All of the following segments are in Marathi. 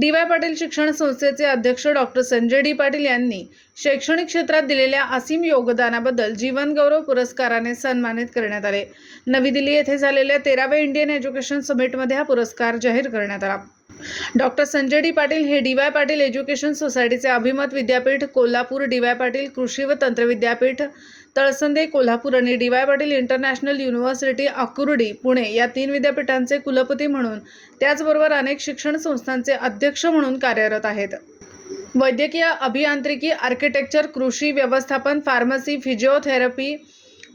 डी वाय पाटील शिक्षण संस्थेचे अध्यक्ष डॉक्टर संजय डी पाटील यांनी शैक्षणिक क्षेत्रात दिलेल्या असीम योगदानाबद्दल जीवनगौरव पुरस्काराने सन्मानित करण्यात आले. नवी दिल्ली येथे झालेल्या तेराव्या इंडियन एज्युकेशन समिटमध्ये हा पुरस्कार जाहीर करण्यात आला. डॉक्टर संजय डी पाटील हे डी वाय पाटील एज्युकेशन सोसायटीचे अभिमत विद्यापीठ कोल्हापूर डी वाय पाटील कृषी व तंत्र विद्यापीठ तळसंदे कोल्हापूर आणि D Y Patil international university Akurdi Pune या तीन विद्यापीठांचे कुलपती म्हणून त्याचबरोबर अनेक शिक्षण संस्थांचे अध्यक्ष म्हणून कार्यरत आहेत. वैद्यकीय अभियांत्रिकी आर्किटेक्चर कृषी व्यवस्थापन फार्मसी फिजिओथेरपी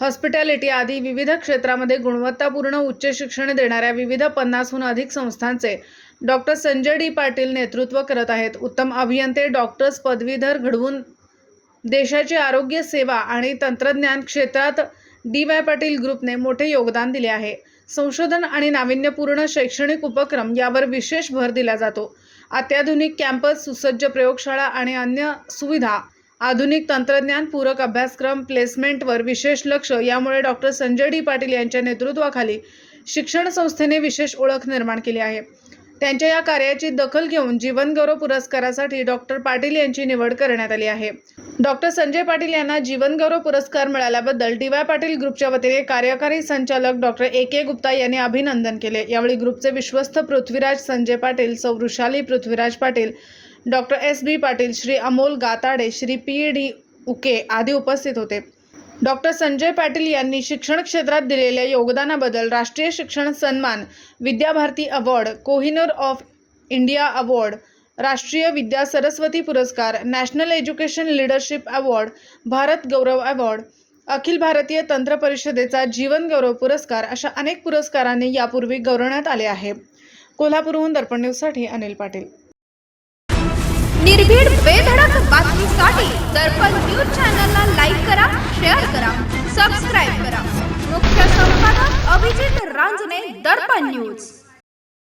हॉस्पिटॅलिटी आदी विविध क्षेत्रामध्ये गुणवत्तापूर्ण उच्च शिक्षण देणाऱ्या विविध पन्नासहून अधिक संस्थांचे डॉक्टर संजय डी पाटील नेतृत्व करत आहेत. उत्तम अभियंते डॉक्टर्स पदवीधर घडवून देशाची आरोग्य सेवा आणि तंत्रज्ञान क्षेत्रात डी वाय पाटील ग्रुपने मोठे योगदान दिले आहे. संशोधन आणि नाविन्यपूर्ण शैक्षणिक उपक्रम यावर विशेष भर दिला जातो. अत्याधुनिक कॅम्पस सुसज्ज प्रयोगशाळा आणि अन्य सुविधा आधुनिक तंत्रज्ञान पूरक अभ्यासक्रम प्लेसमेंटवर विशेष लक्ष यामुळे डॉक्टर संजय डी पाटील यांच्या नेतृत्वाखाली शिक्षण संस्थेने विशेष ओळख निर्माण केली आहे. त्यांच्या या कार्याची दखल घेऊन जीवनगौरव पुरस्कारासाठी डॉक्टर पाटील यांची निवड करण्यात आली आहे. डॉक्टर संजय पाटील यांना जीवनगौरव पुरस्कार मिळाल्याबद्दल डी वाय पाटील ग्रुपच्या वतीने कार्यकारी संचालक डॉक्टर ए के गुप्ता यांनी अभिनंदन केले. यावेळी ग्रुपचे विश्वस्त पृथ्वीराज संजय पाटील सौ Vrushali Prithviraj Patil doctor S B Patil Shri Amol Gatade Shri P D Uke आदी उपस्थित होते. डॉक्टर संजय पाटील यांनी शिक्षण क्षेत्रात दिलेल्या योगदानाबद्दल राष्ट्रीय शिक्षण सन्मान Vidyabharati award Kohinoor of India award राष्ट्रीय विद्या सरस्वती पुरस्कार national education leadership award Bharat Gaurav award अखिल भारतीय तंत्र परिषदेचा जीवन गौरव पुरस्कार अशा अनेक पुरस्कारांनी यापूर्वी गौरवण्यात आले आहे. कोल्हापूरहून दर्पण न्यूजसाठी अनिल पाटील. निर्भीड बेधडक